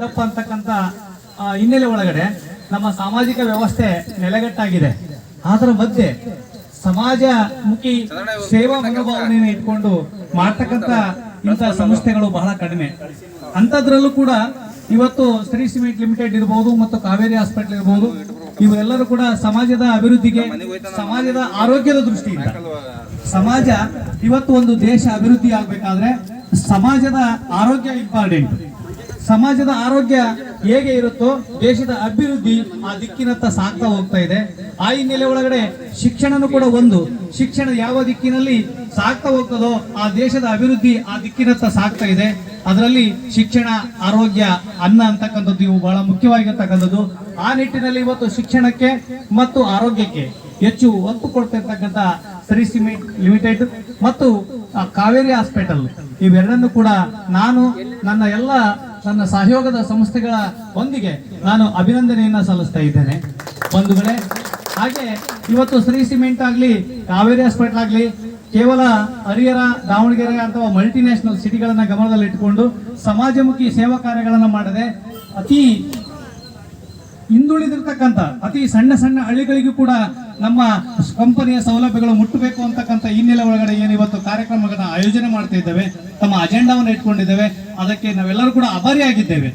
ದಪ್ಪ ಅಂತಕ್ಕಂಥ ಹಿನ್ನೆಲೆ ಒಳಗಡೆ ನಮ್ಮ ಸಾಮಾಜಿಕ ವ್ಯವಸ್ಥೆ ನೆಲೆಗಟ್ಟಾಗಿದೆ. ಅದರ ಮಧ್ಯೆ ಸಮಾಜ ಮುಖಿ ಸೇವಾ ಮನೋಭಾವನೆಯನ್ನು ಇಟ್ಕೊಂಡು ಮಾಡ್ತಕ್ಕಂಥ ಇಂಥ ಸಂಸ್ಥೆಗಳು ಬಹಳ ಕಡಿಮೆ. ಅಂಥದ್ರಲ್ಲೂ ಕೂಡ ಇವತ್ತು ಶ್ರೀ ಸಿಮೆಂಟ್ ಲಿಮಿಟೆಡ್ ಇರಬಹುದು ಮತ್ತು ಕಾವೇರಿ ಹಾಸ್ಪಿಟಲ್ ಇರಬಹುದು ಇವೆಲ್ಲರೂ ಕೂಡ ಸಮಾಜದ ಅಭಿವೃದ್ಧಿಗೆ, ಸಮಾಜದ ಆರೋಗ್ಯದ ದೃಷ್ಟಿಯಿಂದ. ಸಮಾಜ ಇವತ್ತು ಒಂದು ದೇಶ ಅಭಿವೃದ್ಧಿ ಆಗ್ಬೇಕಾದ್ರೆ ಸಮಾಜದ ಆರೋಗ್ಯ ಇಂಪಾರ್ಟೆಂಟ್. ಸಮಾಜದ ಆರೋಗ್ಯ ಹೇಗೆ ಇರುತ್ತೋ, ದೇಶದ ಅಭಿವೃದ್ಧಿ ಆ ದಿಕ್ಕಿನತ್ತ ಸಾಗ್ತಾ ಹೋಗ್ತಾ ಇದೆ. ಆ ಹಿನ್ನೆಲೆ ಒಳಗಡೆ ಶಿಕ್ಷಣನೂ ಕೂಡ ಒಂದು. ಶಿಕ್ಷಣ ಯಾವ ದಿಕ್ಕಿನಲ್ಲಿ ಸಾಗ್ತಾ ಹೋಗ್ತದೋ, ಆ ದೇಶದ ಅಭಿವೃದ್ಧಿ ಆ ದಿಕ್ಕಿನತ್ತ ಸಾಗ್ತಾ ಇದೆ. ಅದರಲ್ಲಿ ಶಿಕ್ಷಣ, ಆರೋಗ್ಯ, ಅನ್ನ ಅಂತಕ್ಕಂಥದ್ದು ಇವು ಬಹಳ ಮುಖ್ಯವಾಗಿರ್ತಕ್ಕಂಥದ್ದು. ಆ ನಿಟ್ಟಿನಲ್ಲಿ ಇವತ್ತು ಶಿಕ್ಷಣಕ್ಕೆ ಮತ್ತು ಆರೋಗ್ಯಕ್ಕೆ ಹೆಚ್ಚು ಒತ್ತು ಕೊಡ್ತಿರ್ತಕ್ಕಂಥ ಶ್ರೀ ಸಿಮೆಂಟ್ ಲಿಮಿಟೆಡ್ ಮತ್ತು ಕಾವೇರಿ ಹಾಸ್ಪಿಟಲ್ ಇವೆರಡನ್ನು ಕೂಡ ನಾನು ನನ್ನ ಎಲ್ಲ ನನ್ನ ಸಹಯೋಗದ ಸಂಸ್ಥೆಗಳ ಒಂದಿಗೆ ನಾನು ಅಭಿನಂದನೆಯನ್ನು ಸಲ್ಲಿಸ್ತಾ ಇದ್ದೇನೆ. ಬಂಧುಗಳೇ ಹಾಗೆ ಇವತ್ತು ಶ್ರೀ ಸಿಮೆಂಟ್ ಆಗಲಿ, ಕಾವೇರಿ ಹಾಸ್ಪಿಟಲ್ ಆಗಲಿ, ಕೇವಲ ಹರಿಹರ, ದಾವಣಗೆರೆ ಅಥವಾ ಮಲ್ಟಿನ್ಯಾಷನಲ್ ಸಿಟಿಗಳನ್ನ ಗಮನದಲ್ಲಿ ಇಟ್ಟುಕೊಂಡು ಸಮಾಜಮುಖಿ ಸೇವಾ ಕಾರ್ಯಗಳನ್ನು ಮಾಡದೆ ಅತಿ ಹಿಂದುಳಿದಿರ್ತಕ್ಕಂಥ, ಅತಿ ಸಣ್ಣ ಸಣ್ಣ ಹಳ್ಳಿಗಳಿಗೂ ಕೂಡ ನಮ್ಮ ಕಂಪನಿಯ ಸೌಲಭ್ಯಗಳು ಮುಟ್ಟಬೇಕು ಅಂತಕ್ಕಂಥ ಹಿನ್ನೆಲೆ ಒಳಗಡೆ ಏನು ಇವತ್ತು ಕಾರ್ಯಕ್ರಮಗಳನ್ನ ಆಯೋಜನೆ ಮಾಡ್ತಾ ಇದ್ದೇವೆ, ತಮ್ಮ ಅಜೆಂಡಾವನ್ನು ಇಟ್ಕೊಂಡಿದ್ದೇವೆ, ಅದಕ್ಕೆ ನಾವೆಲ್ಲರೂ ಕೂಡ ಆಭಾರಿಯಾಗಿದ್ದೇವೆ